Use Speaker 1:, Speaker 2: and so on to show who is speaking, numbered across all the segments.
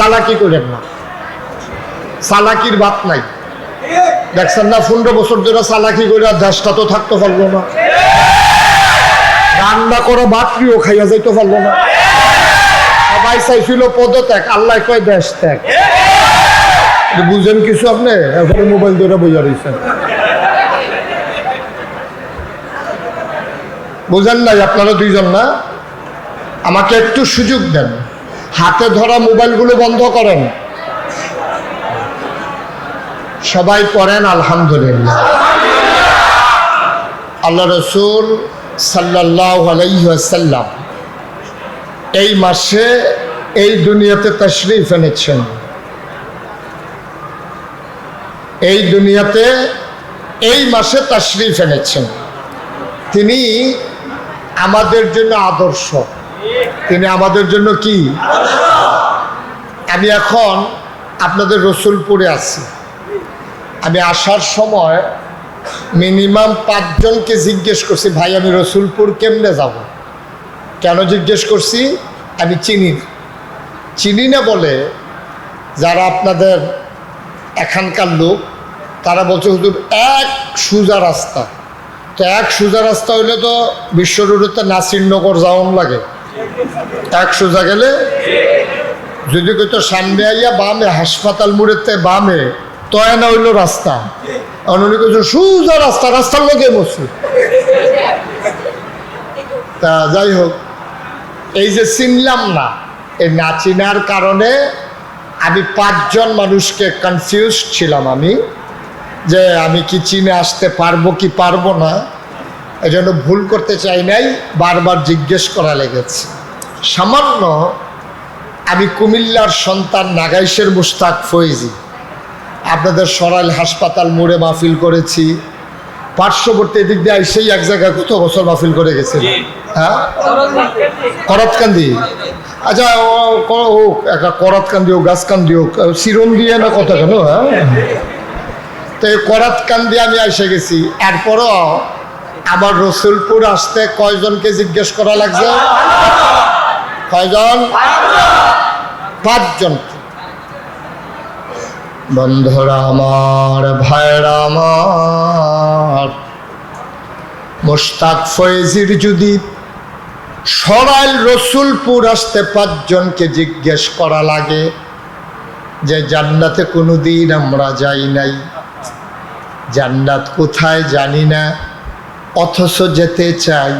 Speaker 1: চালাকি করেন না। চালাকির বাত নাই। দেখছেন না, পনেরো বছর ধরে চালাকি করে দেশটা তো থাকতে পারল না। রান্না করা বাতরিও খাইয়া যাইতে পারল না। সবাই চাইছিল পদত্যাগ, আল্লাহ কয় দেশ ত্যাগ। বুঝেন কিছু আপনি? এরপরে মোবাইল ধরে বইয়া রয়েছেন বুঝেন নাই আপনারা দুইজন না? আমাকে একটু সুযোগ দেন। হাতে ধরা মোবাইলগুলো বন্ধ করেন। সবাই পড়েন, আলহামদুলিল্লাহ। আল্লাহ রসুল সাল্লাহ আলাইসাল্লাম এই মাসে এই দুনিয়াতে তশরিফ এনেছেন। এই দুনিয়াতে এই মাসে তশরিফ এনেছেন। তিনি আমাদের জন্য আদর্শ। তিনি আমাদের জন্য কি? আমি এখন আপনাদের রসুলপুরে আছি। আমি আসার সময় মিনিমাম পাঁচজনকে জিজ্ঞেস করছি, ভাই, আমি রসুলপুর কেমনে যাব? কেন জিজ্ঞেস করছি, আমি চিনি না। চিনি না বলে যারা আপনাদের এখানকার লোক, তারা বলছে, হুজুর, এক সোজা রাস্তা। তো এক সোজা রাস্তা হইলে তো বিশ্ব রোডেতে নাসিরনগর যাওয়ান লাগে। এক সোজা গেলে? যদি কইতো সামনে আইয়া বামে, হাসপাতাল মুড়েতে বামে, তয় না হইল রাস্তা। উনি কইছো, সোজা রাস্তা, রাস্তার লগে বসু তা যাই হোক, এই যে চিনলাম না, এই না চিনার কারণে আমি পাঁচজন মানুষকে কনফিউজ ছিলাম আমি, যে আমি কি চিনে আসতে পারব কি পারব না। এই জন্য ভুল করতে চাই নাই বারবার জিজ্ঞেস করা লেগেছে। সামান্য আমি কুমিল্লার সন্তান নাগাইশের মুস্তাক ফয়েজি আপনাদের সরাইল হাসপাতাল মোড়ে মাহফিল করেছি। পার্শ্ববর্তী দিক দিয়ে সেই এক জায়গায় কত বছর মাহফিল করে গেছে হ্যাঁ? করতকান্দি। আচ্ছা ও- একটা করতকান্দি হোক গাছকান্দি হোক সিরম দিয়ে না কথা কেন হ্যাঁ? তো এই করাতকান্দি আমি এসে গেছি। এরপরও আমার রসুলপুর আসতে কয়জনকে জিজ্ঞেস করা লাগছে? কয়জন? পাঁচজন। বন্ধুরা আমার ভাইরা আমার মোস্তাক ফয়েজির যদি সরাইল রসুলপুর আসতে পাঁচজনকে জিজ্ঞেস করা লাগে যে জান্নাতে কোনো দিন আমরা যাই নাই, জান্নাত কোথায় জানি না। অথচ যেতে চাই।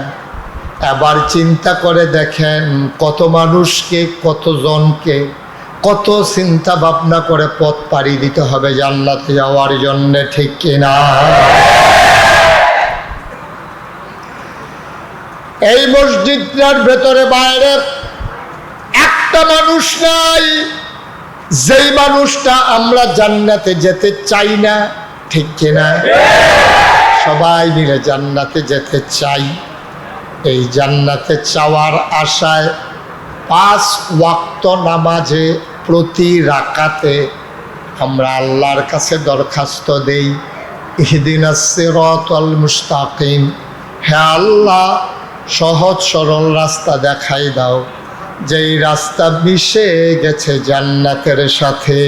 Speaker 1: এবার চিন্তা করে দেখেন কত মানুষকে কতজনকে কত চিন্তা ভাবনা করে পথ পাড়ি দিতে হবে জান্নাতে যাওয়ার জন্য, ঠিক কিনা এই মসজিদটার ভেতরে বাইরে একটা মানুষ নাই। যেই মানুষটা আমরা জান্নাতে যেতে চাই না, ঠিক কিনা সবাই মিলে জান্নাতে যেতে চাই। এই জান্নাতে চাওয়ার আশায় পাঁচ ওয়াক্ত নামাজে প্রতি রাকাতে আমরা আল্লাহর কাছে দরখাস্ত দেই ইহদিন সিরাতাল মুস্তাকিম হে আল্লাহ, সহজ সরল রাস্তা দেখাই দাও যেই রাস্তা মিশে গেছে জান্নাতের সাথে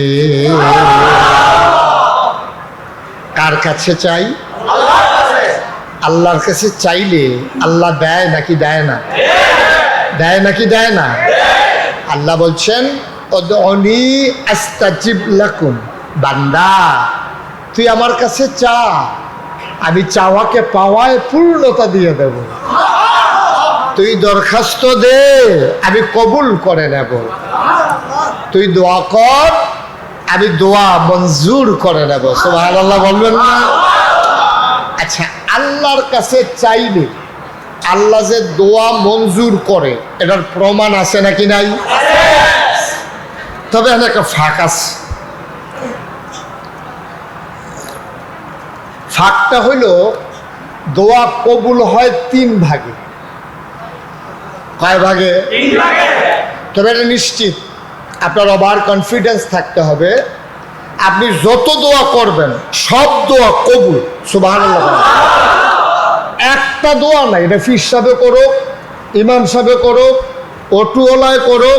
Speaker 1: কার কাছে চাই? আল্লাহর কাছে চাইলে আল্লাহ দেয় নাকি দেয় না? দেয় নাকি দেয় না? আল্লাহ বলছেন অনি আস্তাজিব লাকুম। বান্দা, তুই আমার কাছে চা। আমি চাওয়াকে পাওয়ায় পূর্ণতা দিয়ে দেব। তুই দরখাস্ত দে, আমি কবুল করে নেব। তুই দোয়া কর, আমি দোয়া মঞ্জুর করে নেব। সোহান আল্লাহ বলবেন না? আচ্ছা আল্লাহর কাছে চাইলে আল্লাহ যে দোয়া মঞ্জুর করে এটার প্রমাণ আছে নাকি নাই? তবে এখানে একটা ফাঁক আছে। ফাঁকটা হইল দোয়া কবুল হয় তিন ভাগে। কয় ভাগে। তবে এটা নিশ্চিত আপনার ওভার কনফিডেন্স থাকতে হবে। আপনি যত দোয়া করবেন, সব দোয়া কবুল। সুবাহ একটা দোয়া নাই, এটা ফির করুক ইমাম সাহেবে করুক অটোওয়ালায় করো,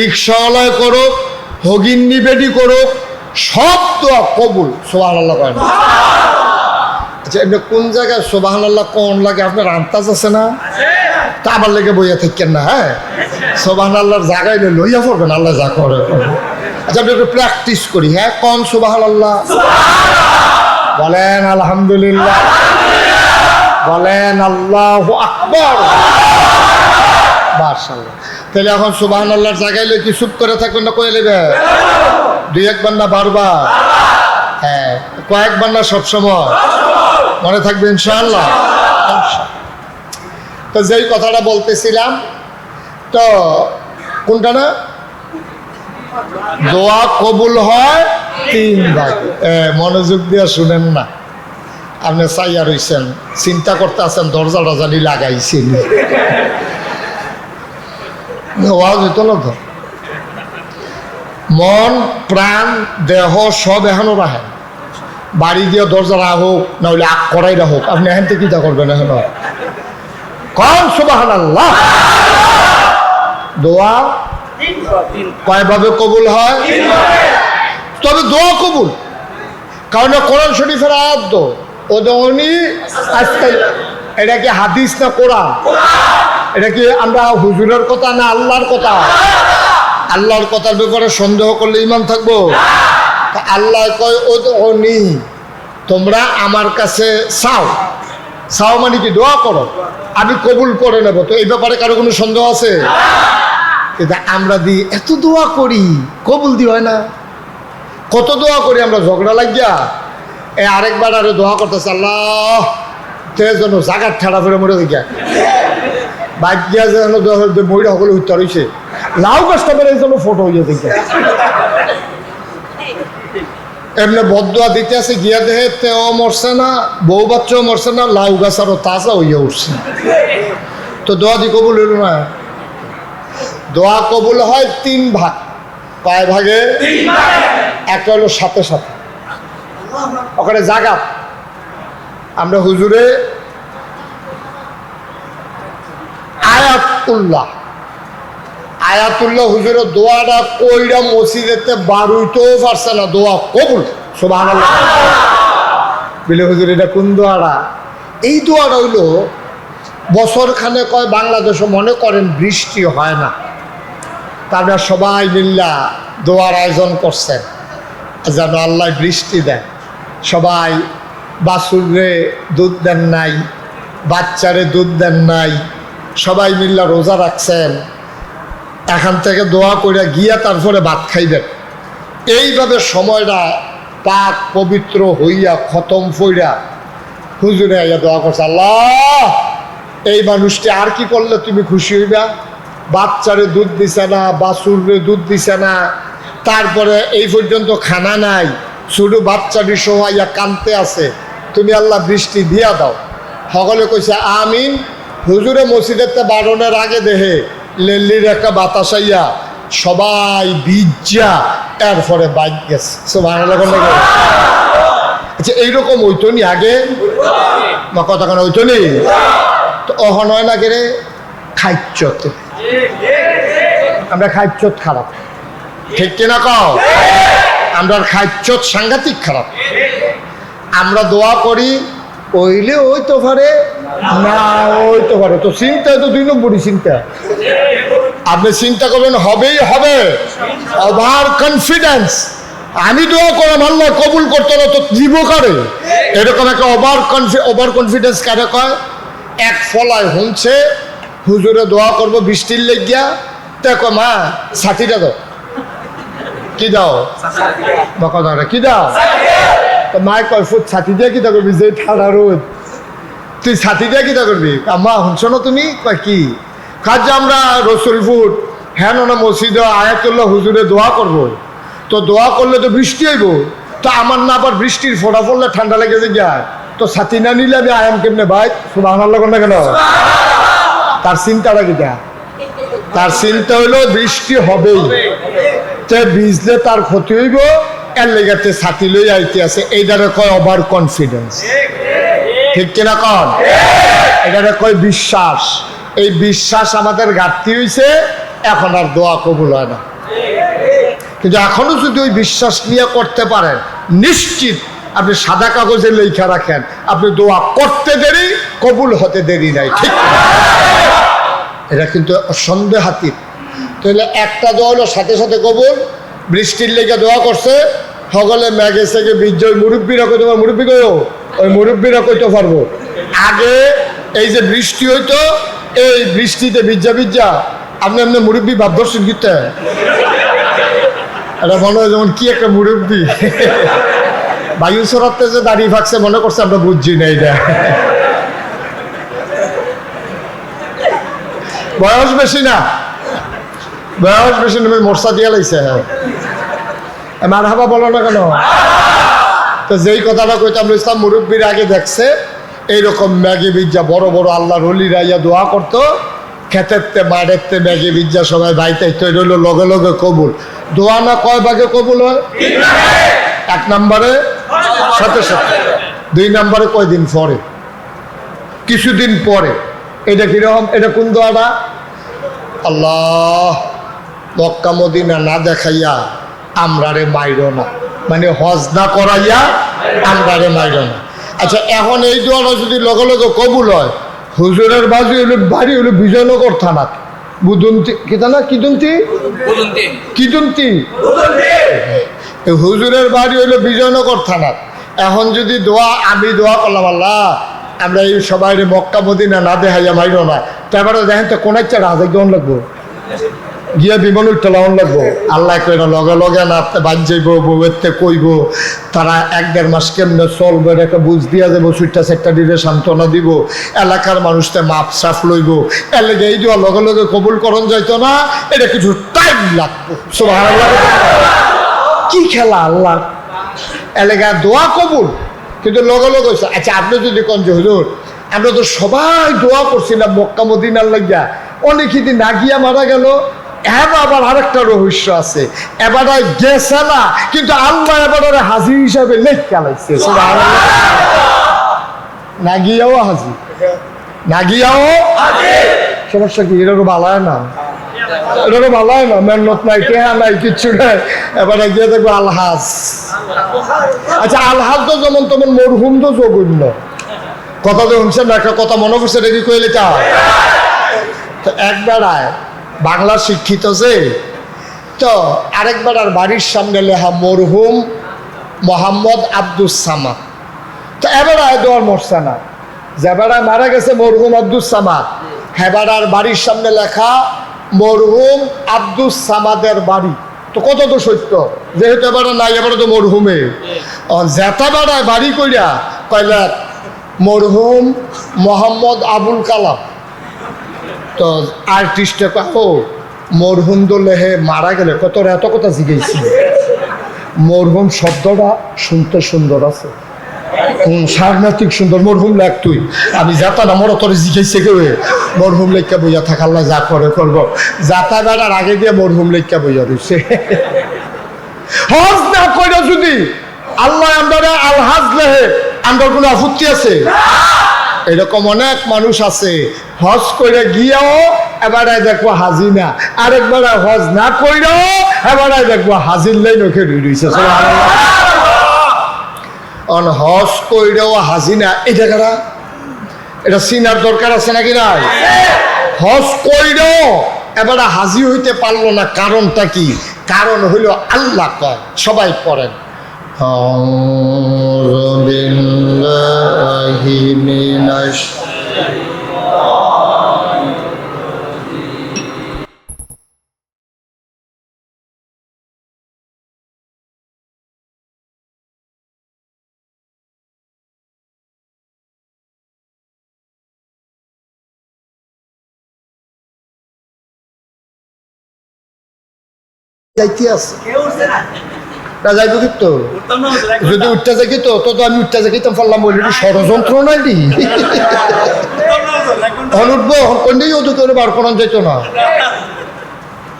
Speaker 1: রিক্সাওয়ালায় করো হগিন নিবেদি করুক সব দোয়া কবুল সোহান আল্লাহ করেন আচ্ছা এমনি কোন জায়গায় সোবাহান আল্লাহ কোন লাগে? আপনার আন্তাজ আছে না? তা আমার লেগে বইয়া থাকেন না হ্যাঁ? সোবাহান আল্লাহর জায়গায় লইয়া পড়বেন, আল্লাহ যা করে। আচ্ছা আপনি একটু প্র্যাকটিস করি। হ্যাঁ কন? সোবাহান আল্লাহ বলেন আলহামদুলিল্লাহ। বলেন আল্লাহ আকবর। মার্শাল্লাহ তাহলে এখন সুবাহান আল্লাহর জায়গায় কি চুপ করে থাকবেন না কয়ে নেবে দুই একবার না বারবার হ্যাঁ কয়েকবার না সবসময়। মনে থাকবে ইনশাআল্লাহ। তো যেই কথাটা বলতেছিলাম তো কোনটা না? দোয়া কবুল হয় তিন ভাগ। মনোযোগ দিয়ে শুনেন না। আপনি চাইয়া রইছেন, চিন্তা করতে আছেন, দরজাটা জানি লাগাইছেন মন, প্রাণ, দেহ সব এখনও রাখেন বাড়ি দিয়ে দরজা রাখুক না হলে আগ করাই রাখুক আপনি এখান থেকে করবেন এখন? কম আল্লাহ দোয়া কয়ভাবে কবুল হয়? তবে দোয়া কবুল। কারণ কোরআন শরীফের আয়াত ও আজকে এটা কি হাদিস না কোরআন? এটা কি আমরা হুজুরের কথা না আল্লাহর কথা? আল্লাহর কথার ব্যাপারে সন্দেহ করলে ইমান থাকব? আল্লাহ কয় ও দোনি তোমরা আমার কাছে চাও। চাও মানে কি? দোয়া করো। আমি কবুল করে নেব। তো এই ব্যাপারে কারও কোনো সন্দেহ আছে? কিন্তু আমরা দিই এত দোয়া করি, কবুল দি হয় না। কত দোয়া করি আমরা, ঝগড়া লাগিয়া। এ আরেকবার আরে দোয়া করতেছে, আল্লাহ, তে যেন জাগার ঠাড়া ফেরে মরে দেখিয়া বাকিয়া যেন মহিলা সকলে উত্তর হয়েছে লাউ গাছটা বেড়ে যেন ফটো হইয়া দেখিয়া এমনি বদুয়া দিতে আছে, গিয়া দেহে তেও মরছে না, বউ বাচ্চাও মরছে না, লাউ গাছ আরও তাজা হইয়া উঠছে। তো দোয়া দি কবুল হইল না? দোয়া কবুল হয় তিন ভাগ। কয় ভাগে একটা হলো সাথে সাথে। ওখানে জাগা আমরা হুজুরে আয়াতুল্লাহ। আয়াতুল্লাহ হুজুরের দোয়াটা কইরা মসজিদেতে বারুইতেও পারছে না দোয়া কবুল। সোবাহ বিলে হুজুর এটা কোন দোয়াটা? এই দোয়াটা হইল বছর খানে কয় বাংলাদেশে মনে করেন বৃষ্টি হয় না। তারপরে সবাই মিল্লা দোয়ার আয়োজন করছেন। যেন আল্লাহ বৃষ্টি দেয়। সবাই বাসুরে দুধ দেন নাই, বাচ্চারে দুধ দেন নাই, সবাই মিল্লা রোজা রাখছেন। এখান থেকে দোয়া করে গিয়া তারপরে ভাত খাইবেন। এইভাবে সময়টা পাক পবিত্র হইয়া খতম ফইরা হুজুরে আইয়া দোয়া করছে, আল্লাহ, এই মানুষটি আর কি করলে তুমি খুশি হইবা? বাচ্চারে দুধ দিছে না বাসুরে দুধ দিছে না তারপরে এই পর্যন্ত খানা নাই শুধু বাচ্চাটি সোহাইয়া কানতে আছে। তুমি আল্লাহ বৃষ্টি দিয়া দাও। সকলে কইছে আমিন। হুজুরে মসজিদের বারণের আগে দেহে লেল্লির একটা বাতাস আইয়া সবাই বিজ্জা এরপরে বাইক গেছে। সব আচ্ছা এইরকম হইতো নি আগে। কথা কেন হইতো নি তো অহন হয় না কেরে খাইচ্ছতে আমরা খাইচ্ছত খারাপ। ঠিক কিনা কও? আমরা খাইচ্ছত সাংঘাতিক খারাপ। আমরা দোয়া করি, ওইলে ওই তো পারে, না ওই তো পারে। তো চিন্তা তো দুই নম্বরই চিন্তা। আপনি চিন্তা করবেন, হবেই হবে। ওভার কনফিডেন্স আমি দোয়া করলাম, আল্লাহ কবুল করতে না তো দিব কারে? এরকম একটা ওভার কনফি ওভার কনফিডেন্স কারে কয়? এক ফলায় হুনছে হুজুরে দোয়া করব, বৃষ্টির লেগিয়া। দেখো মা, ছাতিটা দাও। কি দাও? বকা কি দাও? তো মায় কয়, ফুট ছাতি দিয়ে কিতা করবি? যে ঠান্ডা রোদ। তুই ছাতি দিয়ে কিতা করবি? মা, শুনছো না তুমি? কয়, কি? কাজ আমরা রসুল ফুট হ্যাঁ না মসজিদ আয়াতুল্লাহ হুজুরে দোয়া করব। তো দোয়া করলে তো বৃষ্টি হইব। তো আমার না আবার বৃষ্টির ফোটা পড়লে ঠান্ডা লেগে যায়। তো ছাতি না নিলে আমি আয়াম কেমনে ভাই? শুধু আমার লাগো না কেন? তার চিন্তাটা কিটা? তার চিন্তা হইল বৃষ্টি হবেই। তে ভিজলে তার ক্ষতি হইব, এর লেগাতে ছাতি লই আইতে আছে। এইটারে কয় ওভার কনফিডেন্স ঠিক কিনা কন? এটারে কয় বিশ্বাস। এই বিশ্বাস আমাদের ঘাটতি হইছে, এখন আর দোয়া কবুল হয় না। কিন্তু এখনও যদি ওই বিশ্বাস নিয়ে করতে পারেন, নিশ্চিত আপনি সাদা কাগজে লেখা রাখেন, আপনি দোয়া করতে দেরি, কবুল হতে দেরি নাই। ঠিক এটা কিন্তু সন্দেহাতীত তাহলে একটা হলো সাথে সাথে কবুল বৃষ্টির লেগে দোয়া করছে, সকলে ম্যাগে সেগে বীর্য, ওই মুরব্বীরা কইতে পারব মুরব্বী কইও ওই মুরব্বীরা কইতে, পারব। আগে এই যে বৃষ্টি হইতো, এই বৃষ্টিতে বিজ্জা বিজ্জা আপনি আপনি মুরব্বী ভাবদর্শন গীতে এটা মনে হয় যেমন কি একটা মুরব্বী। বায়ু সরাতে যে দাঁড়িয়ে থাকছে, মনে করছে আমরা বুঝছি না এটা। বয়স বেশি না। বয়স বেশি না মোর্চা দিয়া লাইছে মার হাবা বলো না কেন? তো যেই কথাটা কইতাম ইসলাম মুরব্বীর আগে দেখছে, এইরকম ম্যাগি বিজ্জা, বড় বড় আল্লাহ রলিরা ইয়া দোয়া করতো, খেতেরতে, মাঠেরতে ম্যাগি বিজ্জা সবাই বাইতে তৈরি হইল লগে লগে কবুল। দোয়া না কয় ভাগে কবুল হয়? এক নম্বরে, সাথে সাথে। দুই নম্বরে কয়দিন পরে? কিছুদিন পরে। এটা কীরকম? এটা কোন দোয়াটা? আল্লাহ মক্কা মদিনা না দেখাইয়া আমরারে মাইর না। মানে হজ না করাইয়া আমরারে মাইর না। আচ্ছা এখন এই দোয়াটা যদি লগে লগে কবুল হয় হুজুরের বাজু হলো বাড়ি হলো বিজয়নগর থানা। বুদন্তি কি থানা? কিদন্তি কিদন্তি হুজুরের বাড়ি হইল বিজয়নগর থানার এখন যদি দোয়া আমি দোয়া করলাম আল্লাহ আমরা এই সবাই মক্কা, মদিনা না দেখাইয়া মাইর না। তারপরে দেখেন তো কোন একটা রাজা কেমন লাগবো? গিয়া বিমান উঠতে লাউন লাগবো। আল্লাহ কই না লগে লগে না বাদ যাইব বউয়েরতে কইব। তারা এক দেড় মাস কেমনে চলবে একটা বুঝ দিয়া যাব সুইটা সেটটা দিলে সান্ত্বনা দিব। এলাকার মানুষতে মাপ সাফ লইব। এর লেগে এই দেওয়া লগে লগে কবুল করণ যাইতো না, এটা কিছু টাইম লাগবো। কি খেলা আল্লাহ এলাকা দোয়া কবুল? কিন্তু লগে লগে হইছে। আচ্ছা আপনি যদি কন যে, হুজুর, আমরা তো সবাই দোয়া করছিলাম মক্কা মদিনার লাগিয়া অনেক দিন না গিয়া মারা গেল, এবার আবার আরেকটা রহস্য আছে। এবার গেছে না, কিন্তু আল্লাহ এবার হাজির হিসাবে লেখ খেলাইছে না গিয়াও হাজির। না গিয়াও সমস্যা কি এরকম হয় না? ভালো হয় না, মেহনত নাই, টেহা নাই, কিচ্ছু নাই। এবারে গিয়ে দেখব আলহাজ। আচ্ছা আলহাজ তো যেমন তেমন মরহুম তো জঘন্য। কথা তো শুনছেন না, একটা কথা মনে করছে রেডি কইলে তা। তো একবেড়ায় বাংলা শিক্ষিত যে, তো আরেকবার আর বাড়ির সামনে লেখা মরহুম মোহাম্মদ আব্দুস সামা তো এবারায় দোয়ার মরছে না। যেবারায় মারা গেছে মরহুম আব্দুস সামাদ হেবারার বাড়ির সামনে লেখা মরহুম আব্দুস সামাদের বাড়ি। তো কত তো সত্য? যেহেতু এবারে নাই এবারে তো মরহুমে। জেতা বেড়ায় বাড়ি কইরা কয়লা মরহুম মোহাম্মদ আবুল কালাম। তো আর্টিস্টে ও মরহুম দোলেহে মারা গেলে কত এত কথা জিগেছি মরহুম শব্দটা শুনতে সুন্দর আছে। সাংঘাতিক সুন্দর মরহুম তুই? আমি যাতা না মরহুম লেখা বইয়া থাকা, আল্লাহ যা করে করব। যাতা বেড়ার আগে দিয়ে মরহুম লেখা বইয়া রয়েছে হজ না যদি আল্লাহ লেহে কোনো আপত্তি আছে? এরকম অনেক মানুষ আছে, হজ করে গিয়েও এবারে দেখব হাজি না। আরেকবার হজ না কইরাও এবারে দেখব হাজির লাইন ওকে রইছে অন হজ কইরাও হাজি না এটা কারা এটা চিনার দরকার আছে নাকি নাই হজ কইরাও এবারে হাজি হইতে পারলো না কারণটা কি কারণ হইল আল্লাহ কয় সবাই পড়েন أعوذ بالله من الشيطان যাইতে আছে। যাইব কিন্তু যদি উঠতে যাই তো? তো তো আমি উঠতে যাই তো? বলি ষড়যন্ত্র নাই দি কোনটাই ওদের করে বার করান যেত না।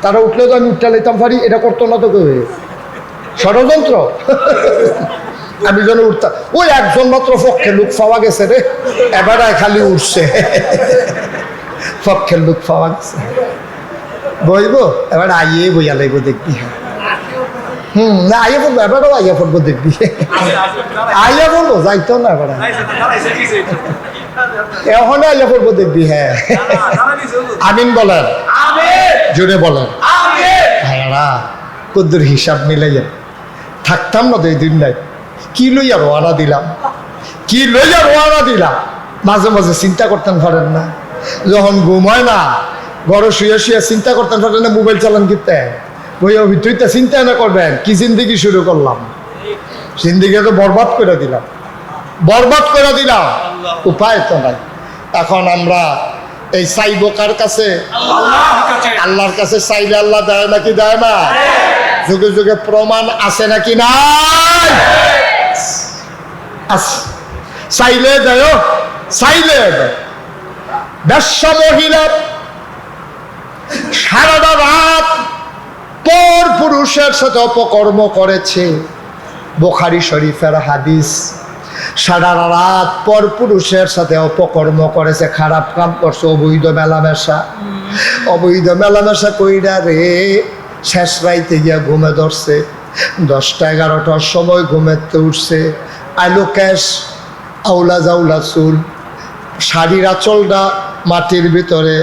Speaker 1: তারা উঠলে তো আমি উঠতে লাইতাম পারি এটা করতো না তো কেউ ষড়যন্ত্র? আমি যেন উঠতাম ওই একজন মাত্র পক্ষে লোক পাওয়া গেছে রে। এবারে খালি উঠছে। পক্ষের লোক পাওয়া গেছে। বইব? এবার আইয়ে বইয়া লাগবো দেখবি। হুম, না, আইয়া পড়ব, এবারও আইয়া পড়ব দেখবি। আইয়া পড়ব, যাইতো না এবার। এখনও আইয়া দেখবি হ্যাঁ। আমিন বলেন। জোরে কদ্দুর হিসাব মিলাইয়া। থাকতাম না এই দিন নাই কি লইয়া রোয়ানা দিলাম? কি লইয়া রোয়ানা দিলাম? মাঝে মাঝে চিন্তা করতেন পারেন না। যখন ঘুম হয় না ঘরে শুয়ে শুয়ে চিন্তা করতেন পারেন না মোবাইল চালান কিনতে? ওই তুই তো চিন্তা না করবেন কি জিন্দিগি শুরু করলাম? জিন্দিগি তো বরবাদ করে দিলাম। বরবাদ করে দিলাম। উপায় তো নাই। এখন আমরা এই চাইব কার কাছে? আল্লাহর কাছে। চাইলে আল্লাহ দেয় নাকি দেয় না? যুগে যুগে প্রমাণ আছে নাকি নাই। চাইলে দেয় চাইলে দেয়। ব্যবসা মহিলা সারাটা রাত পর পুরুষের সাথে অপকর্ম করেছে। বোখারি শরীফের হাদিস সারা রাত পর পুরুষের সাথে অপকর্ম করেছে। খারাপ কাম করছে, অবৈধ মেলামেশা। অবৈধ মেলামেশা কইরা রে, শেষ রাইতে গিয়া ঘুমে ধরছে। দশটা, এগারোটার সময় ঘুমেতে উঠছে। আলু ক্যাশ, আউলা জাউলা চুল। শাড়ির আঁচলটা মাটির ভিতরে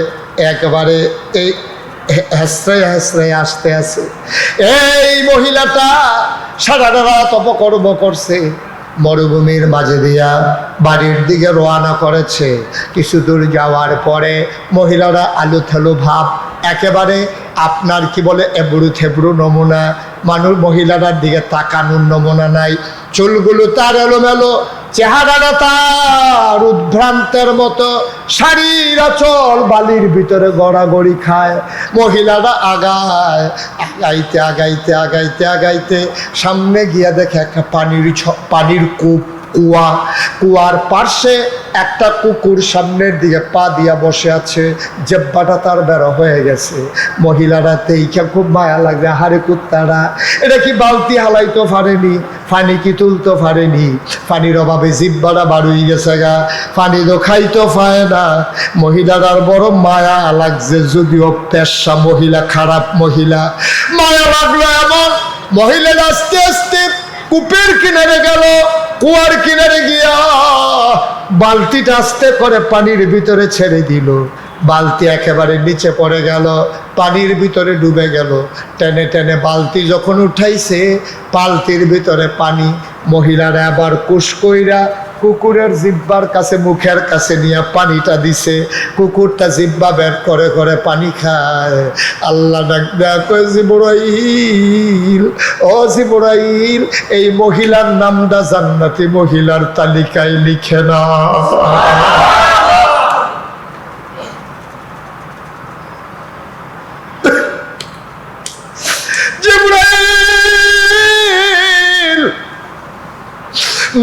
Speaker 1: একবারে এই হেসরে হেসরে আসতে আছে। এই মহিলাটা সারা রাত অপকর্ম করছে। মরুভূমির মাঝে দিয়া বাড়ির দিকে রওনা করেছে। কিছু দূর যাওয়ার পরে মহিলারা আলু থালু ভাব, একেবারে আপনার কি বলে এবড়ু থেবড়ু নমুনা মানুষ মহিলাটার দিকে তাকানোর নমুনা নাই। চুলগুলো তার এলোমেলো চেহারাটা তার উদ্ভ্রান্তের মতো শাড়ির আচল বালির ভিতরে গড়াগড়ি খায়। মহিলারা আগায়, আগাইতে আগাইতে আগাইতে আগাইতে সামনে গিয়া দেখে একটা পানির পানির কূপ কুয়া, কুয়ার পার্শ্বে একটা কুকুর সামনের দিকে পা দিয়া বসে আছে, জেব্বাটা তার বেরো হয়ে গেছে। মহিলারা তেইখা খুব মায়া লাগবে হারে কুত্তারা, এটা কি বালতি হালাইতে পারেনি পানি কি তুলতে পারেনি পানির অভাবে জিব্বাটা বাড়ুই গেছে গা পানি তো খাইতে পায় না। মহিলার বড় মায়া লাগছে, যদিও পেশা মহিলা, খারাপ মহিলা। মায়া লাগল এমন মহিলা আস্তে আস্তে কূপের কিনারে গেল। কুয়ার কিনারে গিয়া বালতিটা আস্তে করে পানির ভিতরে ছেড়ে দিল। বালতি একেবারে নিচে পড়ে গেল, পানির ভিতরে ডুবে গেল। টেনে টেনে বালতি যখন উঠাইছে, বালতির ভিতরে পানি মহিলারা আবার কুসকইরা কুকুরের জিব্বার কাছে, মুখের কাছে নিয়ে পানিটা দিছে। কুকুরটা জিব্বা বের করে করে পানি খায়। আল্লাহ ডাক কয় জিবরাইল, ও জিবরাইল, এই মহিলার নামটা জান্নাতি মহিলার তালিকায় লিখে না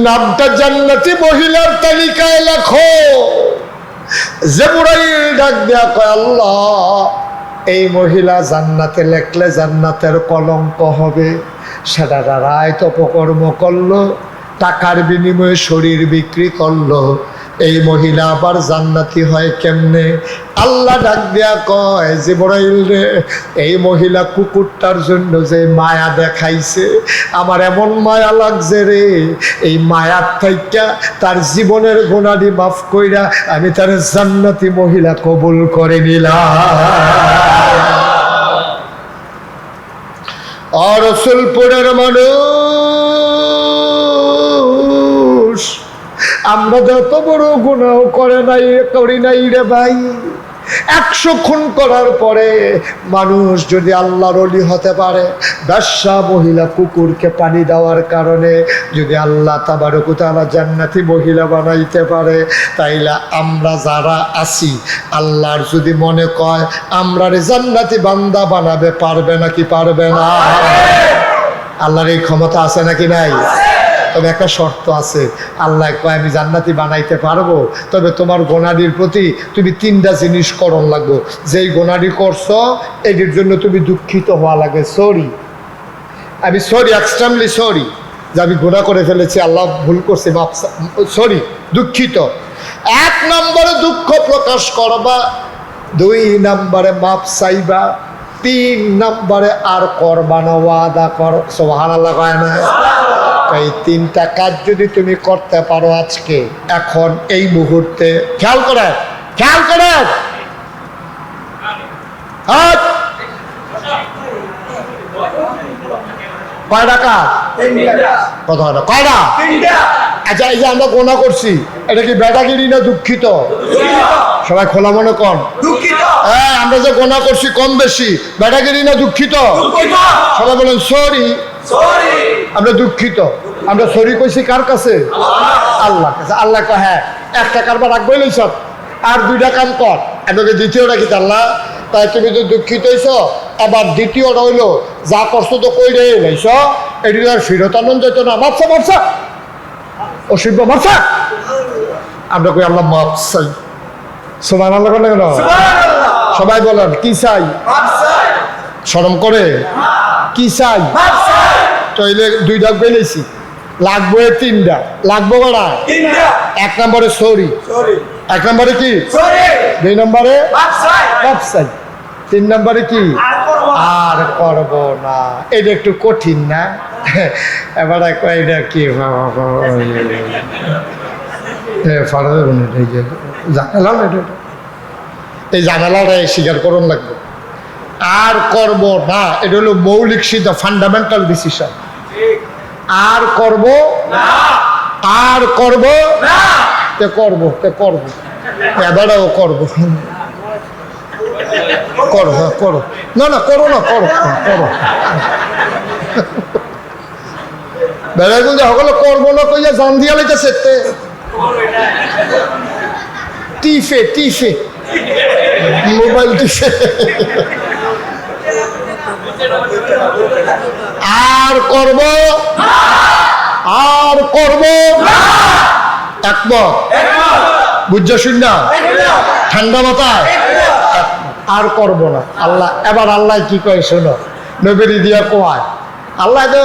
Speaker 1: নামটা জান্নাতি মহিলার তালিকায় লেখো। জেবুরাইল ডাক দেয়া কয়, আল্লাহ, এই মহিলা জান্নাতে লেখলে জান্নাতের কলঙ্ক হবে। সেটা রায় তপকর্ম করল, টাকার বিনিময়ে শরীর বিক্রি করল। এই মহিলা আবার জান্নাতি হয় কেমনে? আল্লাহ ডাক দেয়া কয় যে বড়াইল রে, এই মহিলা কুকুরটার জন্য যে মায়া দেখাইছে, আমার এমন মায়া লাগছে রে। এই মায়ার থাইকা তার জীবনের গোনাডি মাফ কইরা আমি তার জান্নাতি মহিলা কবুল করে নিলাম। অরসুলপুরের মানুষ! আমরা যত বড় গুণাও করে নাই, করি নাই রে ভাই। একশো খুন করার পরে মানুষ যদি আল্লাহর অলি হতে পারে, ব্যবসা মহিলা কুকুরকে পানি দেওয়ার কারণে যদি আল্লাহ তাবারকুতালা জান্নাতি মহিলা বানাইতে পারে, তাইলে আমরা যারা আছি, আল্লাহর যদি মনে কয় আমরা রে জান্নাতি বান্দা বানাবে, পারবে নাকি পারবে না? আল্লাহর এই ক্ষমতা আছে নাকি নাই? তবে একটা শর্ত আছে। আল্লাহ কয়, আমি জান্নাতি বানাইতে পারব, তবে তোমার গোনাডির প্রতি তুমি তিনটা জিনিস করণ লাগবো। যেই গোনাডি করছ এটির জন্য তুমি দুঃখিত হওয়া লাগে, সরি। আমি সরি এক্সট্রিমলি সরি যে আমি গোনা করে ফেলেছি, আল্লাহ ভুল করছে মাপ সরি, দুঃখিত। এক নম্বরে দুঃখ প্রকাশ করবা, দুই নম্বরে মাপ চাইবা, তিন নম্বরে আর করবানা ওয়াদা কর। সোহান আল্লাহ কয় না? এই তিনটা কাজ যদি তুমি করতে পারো আজকে এখন এই মুহূর্তে খেয়াল করে খেয়াল করে। না। কয়টা? আচ্ছা এই যে আমরা গোনা করছি এটা কি বেটাগিরি না দুঃখিত? সবাই খোলা মনে কন হ্যাঁ আমরা যে গোনা করছি কম বেশি বেটাগিরি না দুঃখিত? সবাই বলেন সরি আমরা দুঃখিত। আমরা সরি কইছি কার কাছে? আল্লাহ কাছে। আল্লাহ কয় হ্যাঁ একটা কারবার রাখব সব আর দুইটা কাম কর। আমাকে দ্বিতীয়টা কি আল্লাহ তাই তুমি তো দুঃখিত হইছ। আবার দ্বিতীয়টা হইল যা কষ্ট তো কই রে লাইছ। এটি আর ফিরত আনন্দ যেত না। মাপসা মাপসা অসিব্য মাপসা আমরা কই আল্লাহ মাপ চাই। সোমান আল্লাহ কেন? সবাই বলেন কি চাই? শরম করে? কি চাই। তইলে দুই ডাক বেলেছি। লাগবো তিনটা। লাগবো কটা? এক নম্বরে সরি। এক নম্বরে কি? দুই নম্বরে? ব্যবসায়ী তিন নম্বরে কি? আর করব না। এটা একটু কঠিন না? এবার কয় এটা কি? ফাড়া দেবো না এটা, জানালা না এটা, এটা। এই জানালাটা স্বীকার করুন লাগবে। আর করব না। এটা হলো মৌলিক সিদ্ধ ফান্ডামেন্টাল ডিসিশন আর করব? আর করব? তে করব তে করব। এবারেও করব। করো হ্যাঁ করো। না না করো না করো হ্যাঁ, করো। বেড়াই বলতে সকলে করব না কইয়া জান দিয়া লাইতেছে তে। টিফে টিফে। মোবাইল টিফে। আর করব? আর করব? একমত। বুঝছ শুন ঠান্ডা মাথায়? আর করব না। আল্লাহ, এবার আল্লাহ কি কয় শোনো? নবীরি দিয়া কোয়ায় আল্লাহ তো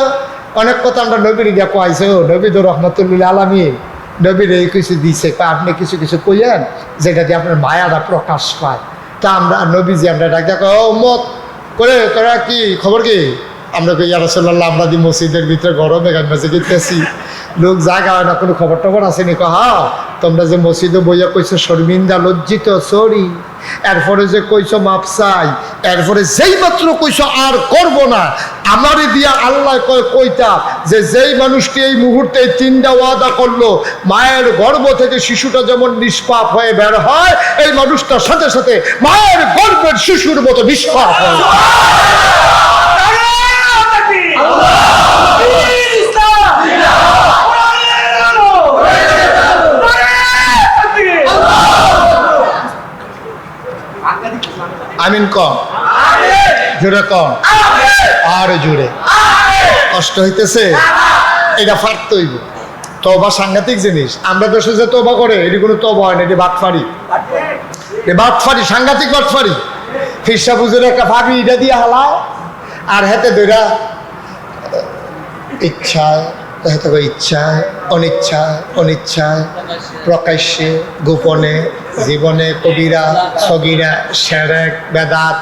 Speaker 1: অনেক কথা আমরা নবীরি দিয়া কোয়াইছে, ও নবী তো রহমতুল্লাহ আলমী নবীর এই কিছু দিছে আপনি কিছু কিছু কইয়েন, যেটা দিয়ে আপনার মায়াটা প্রকাশ পায়। তা আমরা নবীজি আমরা ডাক ও মত করে তোরা কি খবর কি? আমরা কই ইয়ারসল্লাহ আমরা দি মসজিদের ভিতরে গরমে গান বাজে গিতেছি। লোক যা গায় না, কোনো খবর টবর আসেনি ক হ্যাঁ। তোমরা যে মসজিদে বইয়া কইছো শর্মিন্দা লজ্জিত সরি এরপরে যে কইছো মাপসাই এরপরে যেই মাত্র কইছো আর করব না। আমারই দিয়া আল্লাহ কয় কইতা যে যেই মানুষটি এই মুহূর্তে এই তিনটা ওয়াদা করল মায়ের গর্ভ থেকে শিশুটা যেমন নিষ্পাপ হয়ে বের হয় এই মানুষটার সাথে সাথে মায়ের গর্ভের শিশুর মতো নিষ্পাপ হয় জোরে কম আর জোরে। কষ্ট হইতেছে? এটা ফাট তৈব তবা সাংঘাতিক জিনিস। আমরা দেশে যে তবা করে এটি কোনো তবা হয় না এটি বাটফারি। এ বাটফারি সাংঘাতিক বাটফারি। ফিরসা পুজোর একটা ভাবি এটা দিয়ে হালায়। আর হাতে দইরা ইচ্ছায় হয়তো ইচ্ছায় অনিচ্ছায় অনিচ্ছায় প্রকাশ্যে গোপনে জীবনে কবিরা সগিরা সেরেক বেদাত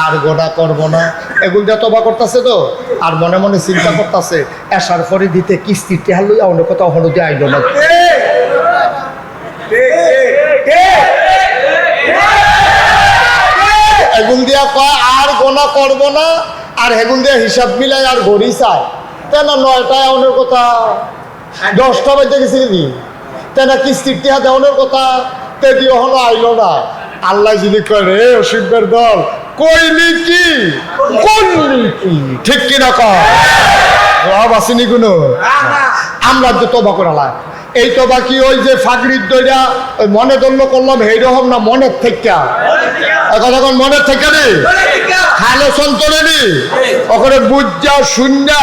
Speaker 1: আর গোড়া করব না। এগুলো দিয়ে তবা করতেছে তো? আর মনে মনে চিন্তা করতেছে, এসার পরে দিতে কিস্তি টেহাল লইয়া অন্য কোথাও হলুদে আইল না। এগুল দিয়া কয়, আর গোনা করব না, আর হেগুল দিয়া হিসাব মিলাই আর ঘড়ি চায়। তেন নয়টায় অনের কথা, দশটা বাজে গেছে কি তেন কিস্তির টিহা দেওয়ানোর কথা তে দিয়ে হলো আইলো না। আল্লাহ যদি করে অসুখের দল কইলি কি করলি কি ঠিক কিনা কয়? রব আসেনি কোনো? আমরা যে তবা করালাম এই তবা কি ওই যে ফাগরির দইরা ওই মনে দন্য করলাম হেরকম না মনের থেকে কথা কোন মনের থেকে রে খালো সন্তরে নি? ওখানে বুঝা শুননা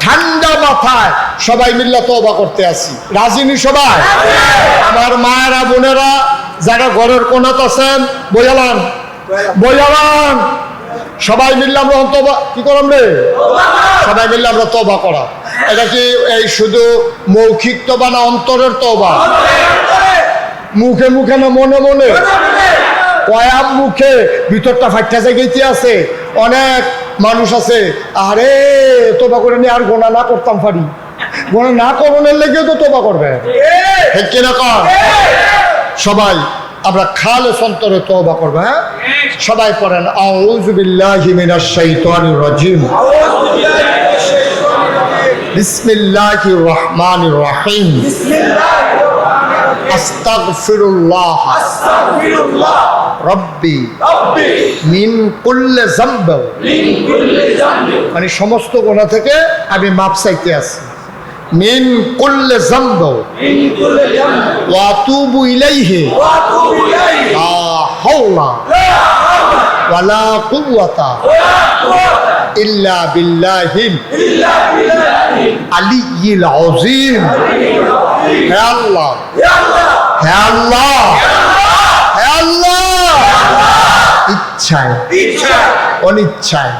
Speaker 1: ঠান্ডা মাথায় সবাই মিল্লা তবা করতে আসি। রাজিনী সবাই? আমার মায়েরা বোনেরা যারা ঘরের কোনাত আছেন বইয়ালাম বইয়ালাম সবাই মিললে আমরা তবা কি করলাম রে? সবাই মিললে আমরা তবা করা। এটা কি এই শুধু মৌখিক তবা না অন্তরের তবা মুখে মুখে না মনে মনে? কয়া মুখে, ভিতরটা ফাইটা জায়গাইতে আছে, অনেক মানুষ আছে। আরে তোবা করে নিয়ে আর গোনা না করতাম পারি গোনা না করণের লেগেও তো তোবা করবে। ঠিক কর সবাই আমরা খালে সন্তরে তোবা করব হ্যাঁ? সবাই পড়েন আউযু বিল্লাহি মিনাশ শাইতানির রাজিম। বিসমিল্লাহির রহমানির রহিম। আস্তাগফিরুল্লাহ। আস্তাগফিরুল্লাহ রব্বি রব্বি মিন কুল্লি যামব। মানে সমস্ত গোনা থেকে আমি মাপ চাইতে আছি মিন কুল্লি যামব। ওয়া আতুবু ইলাইহি। লা হাওলা। ওয়ালা কুওয়াতা। ইল্লা বিল্লাহিল আলিয়্যিল আযীম। হে আল্লাহ। হে আল্লাহ। হে আল্লাহ। ইচ্ছায়। অনিচ্ছায়।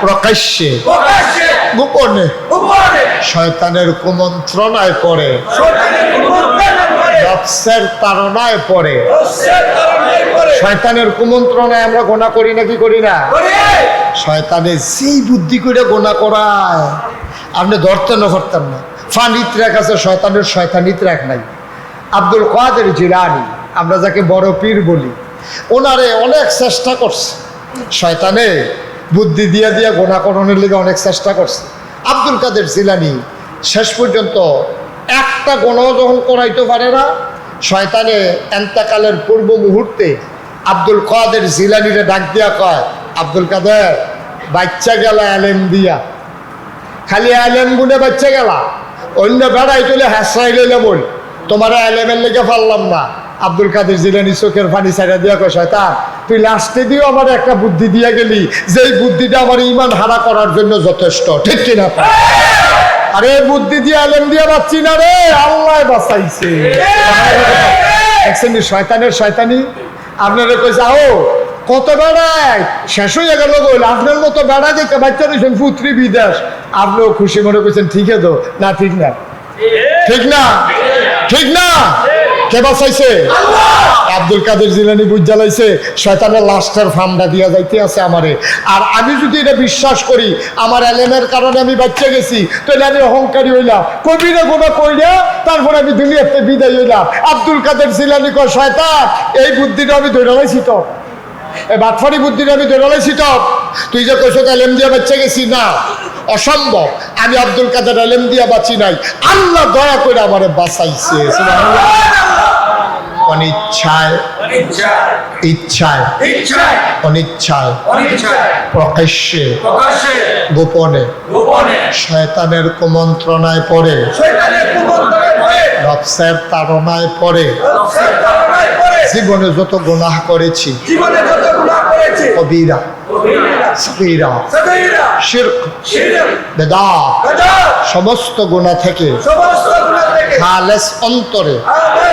Speaker 1: প্রকাশ্যে। গোপনে। শয়তানের কুমন্ত্রণায় পড়ে। নফসের তাড়নায় পড়ে। শয়তানের কুমন্ত্রণায় আমরা গোনা করি না কি করি না? শয়তানের যেই বুদ্ধি করে গোনা করায় আপনি ধরতে না ধরতেন না। ফানিত রাখ আছে শয়তানের শয়তানিত রাখ নাই। আব্দুল কাদের জিলানি আমরা যাকে বড় পীর বলি ওনারে অনেক চেষ্টা করছে। শয়তানে বুদ্ধি দিয়ে দিয়ে গোনা করণের লিগে অনেক চেষ্টা করছে। আব্দুল কাদের জিলানি, শেষ পর্যন্ত একটা গোনাও যখন করাইতে পারে না, শয়তানে এন্তাকালের পূর্ব মুহূর্তে আব্দুল কাদের জিলানিরে ডাক দিয়া কয়, আব্দুল কাদের, বাচ্চা গেল আলেম দিয়া। খালি আলেম গুনে বাচ্চা গেলা। অন্য বেড়াই তুলে হাসরাই লইলে বল তোমার আলেমের লেগে পারলাম না। আব্দুল কাদের জিলানি চোখের পানি ছাড়া দিয়া কয়, শয়তান, তুই লাস্টে দিয়েও আমার একটা বুদ্ধি দিয়ে গেলি। যেই বুদ্ধিটা আমার ইমান হারা করার জন্য যথেষ্ট, ঠিক কিনা? আরে, বুদ্ধি দিয়ে আলেম দিয়ে বাঁচছি না রে, আল্লাহ বাঁচাইছে। শয়তানের শয়তানি? আপনারা কত বেড়ায়, শেষ হয়ে গেল বল আপনার মতো বেড়া দেখে বাচ্চা রয়েছেন পুত্রী আপনিও খুশি মনে করছেন ঠিক তো। না, ঠিক না। ঠিক না? ঠিক না? কে বাঁচাইছে? আব্দুল কাদের জিলানি বুঝ জ্বালাইছে শয়তানের লাস্টের ফার্মটা দিয়া যাইতে আছে আমারে। আর আমি যদি এটা বিশ্বাস করি আমার এলেমের কারণে আমি বাচ্চা গেছি তাহলে আমি অহংকারী হইলাম। কবি কবিরা গোনা কইরা তারপরে আমি দুনিয়াতে বিদায় হইলাম। আব্দুল কাদের জিলানি কয় শয়তান এই বুদ্ধিটা আমি ধরে লাইছি তো। এই বাটফারি বুদ্ধিটা আমি ধরে লাইছি তো। তুই যে কইস এলেম দিয়া বাচ্চা গেছি না। অসম্ভব। আমি আব্দুল কাদের এলেম দিয়া বাঁচি নাই। আল্লাহ দয়া করে আমারে বাঁচাইছে। অনিচ্ছায়। ইচ্ছায়। অনিচ্ছায়। প্রকাশ্যে। গোপনে। শয়তানের কুমন্ত্রণায় পড়ে। নফসের তাড়নায় পড়ে। জীবনে যত গুনাহ করেছি। কবিরা। শিরক। বেদাত। সমস্ত গুণা থেকে খালেস অন্তরে।